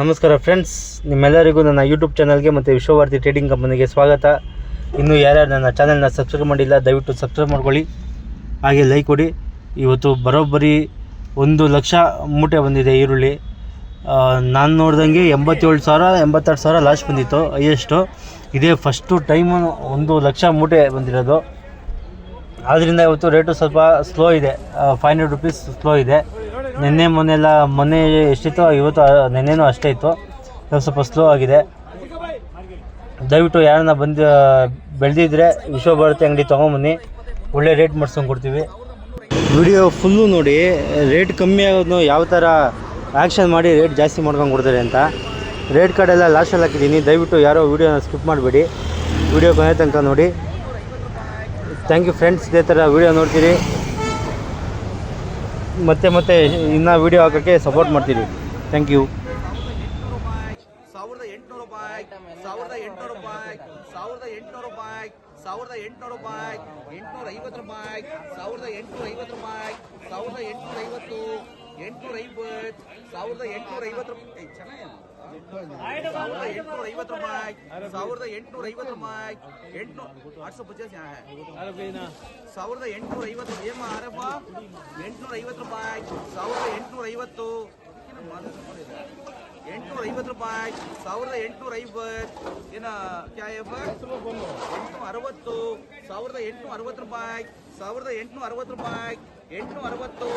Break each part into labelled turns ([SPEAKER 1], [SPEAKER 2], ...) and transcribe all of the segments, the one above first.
[SPEAKER 1] ನಮಸ್ಕಾರ ಫ್ರೆಂಡ್ಸ್ ನಿಮ್ಮೆಲ್ಲರಿಗೂ ನನ್ನ ಯೂಟ್ಯೂಬ್ ಚಾನಲ್ಗೆ ಮತ್ತು ವಿಶ್ವಭಾರತಿ ಟ್ರೇಡಿಂಗ್ ಕಂಪನಿಗೆ ಸ್ವಾಗತ. ಇನ್ನೂ ಯಾರ್ಯಾರು ನನ್ನ ಚಾನಲ್ನ ಸಬ್ಸ್ಕ್ರೈಬ್ ಮಾಡಿಲ್ಲ, ದಯವಿಟ್ಟು ಸಬ್ಸ್ಕ್ರೈಬ್ ಮಾಡ್ಕೊಳ್ಳಿ. ಹಾಗೆ ಲೈಕ್ ಕೊಡಿ. ಇವತ್ತು ಬರೋಬ್ಬರಿ ಒಂದು ಲಕ್ಷ ಮೂಟೆ ಬಂದಿದೆ ಈರುಳ್ಳಿ. ನಾನು ನೋಡ್ದಂಗೆ ಎಂಬತ್ತೇಳು ಸಾವಿರ, ಎಂಬತ್ತೆರಡು ಸಾವಿರ ಲಾಸ್ಟ್ ಬಂದಿತ್ತು ಹೈಯೆಸ್ಟು ಇದೇ ಫಸ್ಟು ಟೈಮು ಒಂದು ಲಕ್ಷ ಮೂಟೆ ಬಂದಿರೋದು. ಆದ್ದರಿಂದ ಇವತ್ತು ರೇಟು ಸ್ವಲ್ಪ ಸ್ಲೋ ಇದೆ. ಫೈವ್ ಹಂಡ್ರೆಡ್ ರುಪೀಸ್ ಸ್ಲೋ ಇದೆ. ನಿನ್ನೆ ಮೊನ್ನೆಲ್ಲ ಮೊನ್ನೆ ಎಷ್ಟಿತ್ತು ಇವತ್ತು ನಿನ್ನೆನೂ ಅಷ್ಟೇ ಇತ್ತು. ಇವಾಗ ಸ್ವಲ್ಪ ಸ್ಲೋ ಆಗಿದೆ. ದಯವಿಟ್ಟು ಯಾರನ್ನ ಬಂದು ಬೆಳೆದಿದ್ರೆ ವಿಶ್ವಭಾರತಿ ಅಂಗಡಿ ತೊಗೊಂಬನ್ನಿ. ಒಳ್ಳೆ ರೇಟ್ ಮಾಡಿಸ್ಕೊಂಡು ಕೊಡ್ತೀವಿ ವಿಡಿಯೋ ಫುಲ್ಲು ನೋಡಿ, ರೇಟ್ ಕಮ್ಮಿ ಆಗೋದು ಯಾವ ಥರ ಆ್ಯಕ್ಷನ್ ಮಾಡಿ ರೇಟ್ ಜಾಸ್ತಿ ಮಾಡ್ಕೊಂಡು ಕೊಡ್ತಾರೆ ಅಂತ. ರೇಟ್ ಕಾರ್ಡೆಲ್ಲ ಲಾಸ್ಟಲ್ಲಿ ಹಾಕಿದ್ದೀನಿ. ದಯವಿಟ್ಟು ಯಾರೋ ವೀಡಿಯೋನ ಸ್ಕಿಪ್ ಮಾಡಬೇಡಿ. ವಿಡಿಯೋ ಕೊನೆ ತನಕ ನೋಡಿ. ಥ್ಯಾಂಕ್ ಯು ಫ್ರೆಂಡ್ಸ್ ಇದೇ ಥರ ವೀಡಿಯೋ ನೋಡ್ತೀರಿ. ಮತ್ತೆ ಮತ್ತೆ ಇನ್ನ ವಿಡಿಯೋ ಹಾಕಕ್ಕೆ ಸಪೋರ್ಟ್ ಮಾಡ್ತೀರಿ. ಥ್ಯಾಂಕ್ ಯು
[SPEAKER 2] ಸಾವಿರದ ರೂಪಾಯಿ ಸಾವಿರದ ರೂಪಾಯಿ, ಸಾವಿರದ ಸಾವಿರದ ಎಂಟುನೂರು ರೂಪಾಯಿ ಎಂಟುನೂರ ಐವತ್ತು ರೂಪಾಯಿ, ಸಾವಿರದ ಎಂಟುನೂರ ಐವತ್ತು ರೂಪಾಯಿ, ಸಾವಿರದ ಎಂಟುನೂರ ಐವತ್ತು ಎಂಟುನೂರ ಐವತ್ ಸಾವಿರದ ಎಂಟುನೂರ ಐವತ್ತು ರೂಪಾಯಿ. ಚೆನ್ನಾಗಿ ಸಾವಿರದ ಎಂಟ್ನೂರ ಐವತ್ತು ರೂಪಾಯಿ ಸಾವಿರದ ಎಂಟ್ನೂರ ಐವತ್ತು ರೂಪಾಯಿ. ಎಂಟುನೂರ ಆಟ್ಸ್ ಪಚಾಸ್ ಯಾ ಸಾವಿರದ ಎಂಟ್ನೂರ ಐವತ್ತು ಏಮ ಆರಪ್ಪ ಎಂಟ್ನೂರ ಐವತ್ತು ರೂಪಾಯಿ. ಸಾವಿರದ ಎಂಟ್ನೂರ ಐವತ್ತು. ಎಂಟ್ನೂರ ಐವತ್ತು ರೂಪಾಯಿ. ಸಾವಿರದ ಎಂಟ್ನೂರ ಐವತ್ತು. ಏನ ಕ್ಯಾಯಪ್ಪ ಎಂಟುನೂರ ಅರವತ್ತು. ಸಾವಿರದ ಎಂಟ್ನೂರ ಅರವತ್ತು ರೂಪಾಯಿ. ಸಾವಿರದ ಎಂಟ್ನೂರ ಅರವತ್ತು ರೂಪಾಯಿ. ಎಂಟ್ನೂರ ಅರವತ್ತು.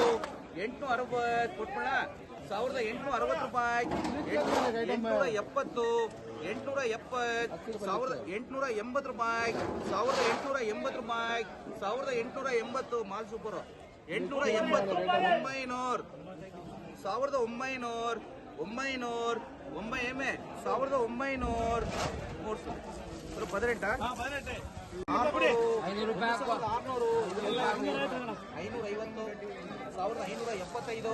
[SPEAKER 2] ಎಂಟು ಅರವತ್ತು ಕೊಟ್ಬಿಡ ಸಾವಿರದ ಎಂಟು ಅರವತ್ತು ರೂಪಾಯಿ. ಎಂಟು- ಎಂಟುನೂರ ಎಪ್ಪತ್ತು ಎಂಟುನೂರ ಎಪ್ಪತ್ತು ಸಾವಿರದ ಎಂಟುನೂರ ಎಂಬತ್ತು ರೂಪಾಯಿ ಸಾವಿರದ ಎಂಟುನೂರ ಎಂಬತ್ತು ರೂಪಾಯಿ ಸಾವಿರದ ಎಂಟುನೂರ ಎಂಬತ್ತು ಮಾಲ್ ಸೂಪರ್ ಎಂಟುನೂರ ಎಂಬತ್ತು ಒಂಬೈನೂರು ಸಾವಿರದ ಒಂಬೈನೂರ ಒಂಬೈನೂರ ಒಂಬೈ ಎಮ್ಮೆ ಸಾವಿರದ ಒಂಬೈನೂರ. ಮೂರು ಸಾವಿರ ಪದಿನೆಂಟ ಐನೂರು ಐವತ್ತು ಸಾವಿರದ ಐನೂರ ಎಪ್ಪತ್ತೈದು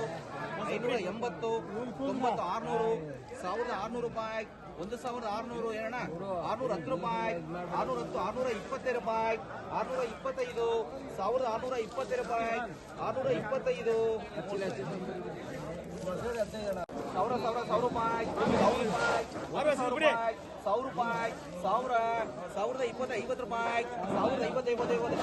[SPEAKER 2] ಐನೂರ ಎಂಬತ್ತು ತೊಂಬತ್ತು ಆರ್ನೂರು, ಸಾವಿರದ ಆರ್ನೂರು ರೂಪಾಯಿ, ಒಂದು ಸಾವಿರದ ಆರ್ನೂರು ಏನಣ್ಣ ಆರ್ನೂರ ಹತ್ತು ರೂಪಾಯಿ ಆರ್ನೂರ ಹತ್ತು ಆರ್ನೂರ ಇಪ್ಪತ್ತೈದು ರೂಪಾಯಿ ಆರ್ನೂರ ಇಪ್ಪತ್ತೈದು ಸಾವಿರದ ಆರ್ನೂರ ಇಪ್ಪತ್ತೈದು ರೂಪಾಯಿ ಆರ್ನೂರ ಇಪ್ಪತ್ತೈದು ಸಾವಿರ ಸಾವಿರ ಸಾವಿರ ರೂಪಾಯಿ ಸಾವಿರ ರೂಪಾಯಿ. ಸಾವಿರ ರೂಪಾಯಿ ಸಾವಿರ ಸಾವಿರದ ಇಪ್ಪತ್ತು ಐವತ್ತು ರೂಪಾಯಿ ಸಾವಿರದ ಐವತ್ತು ಐವತ್ತು ಐವತ್ತು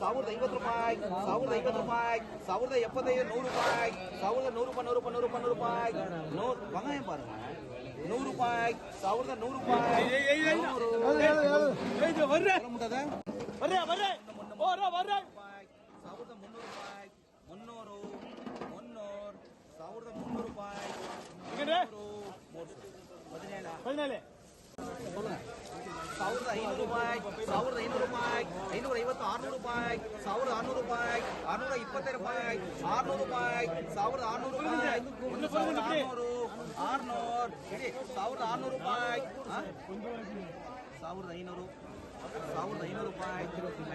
[SPEAKER 2] ಸಾವಿರದ ಐವತ್ತು ರೂಪಾಯಿ ಸಾವಿರದ ಐವತ್ತು ರೂಪಾಯಿ ಸಾವಿರದ ಎಪ್ಪತ್ತೈದು ನೂರು ರೂಪಾಯಿ ಸಾವಿರದ ನೂರು ರೂಪಾಯಿ ನೂರು ರೂಪಾಯಿ ನೂರು ರೂಪಾಯಿ ನೂರು ರೂಪಾಯಿ ನೂರು ಬಂಗಾಯ ಬಾರ ನೂರು ರೂಪಾಯಿ ಸಾವಿರದ ನೂರು ರೂಪಾಯಿ ನೂರು ಮುಟ್ಟದ ರೂಪಾಯಿ ಸಾವಿರದ ಮುನ್ನೂರು ರೂಪಾಯಿ ಮುನ್ನೂರು ಮುನ್ನೂರು ಸಾವಿರದ ಮುನ್ನೂರು ರೂಪಾಯಿ ಮುನ್ನೂರು, ಮೂರು ಹದಿನೇಳು ಸಾವಿರದ ಐನೂರು ರೂಪಾಯಿ, ಸಾವಿರದ ಐನೂರು ರೂಪಾಯಿ, ಐನೂರ ಐವತ್ತು ಆರ್ನೂರು ರೂಪಾಯಿ, ಸಾವಿರದ ಆರ್ನೂರು ರೂಪಾಯಿ, ಆರ್ನೂರ ಇಪ್ಪತ್ತೈದು ರೂಪಾಯಿ, ಆರ್ನೂರು ರೂಪಾಯಿ, ಸಾವಿರದ ಆರ್ನೂರು ರೂಪಾಯಿ ಒಂದು ಸಾವಿರದ ಆರ್ನೂರು ಆರ್ನೂರು ಸಾವಿರದ ಆರ್ನೂರು ರೂಪಾಯಿ ಸಾವಿರದ ಐನೂರು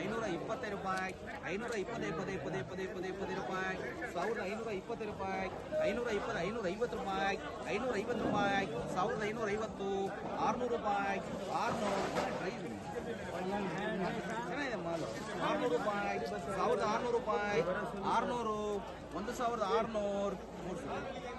[SPEAKER 2] ಐನೂರು ಇಪ್ಪತ್ತೈದು ರೂಪಾಯಿ ಐನೂರ ಇಪ್ಪತ್ತೈದು ಪದೇ ಪದೇ ಪದೇ ಪದೇ ಪದೇ ರೂಪಾಯಿ ಸಾವಿರದ ಐನೂರ ಇಪ್ಪತ್ತೈದು ರೂಪಾಯಿ ಐನೂರ ಇಪ್ಪತ್ತು ಐನೂರ ಐವತ್ತು ರೂಪಾಯಿ ಐನೂರ ಐವತ್ತು ರೂಪಾಯಿ ಸಾವಿರದ ಐನೂರ ಐವತ್ತು ಆರ್ನೂರು ರೂಪಾಯಿ ಆರುನೂರು ಆರ್ನೂರು ರೂಪಾಯಿ ಸಾವಿರದ ಆರುನೂರು ರೂಪಾಯಿ ಆರುನೂರು ಒಂದು ಸಾವಿರದ ಆರುನೂರು ಮೂರು ಸಾವಿರ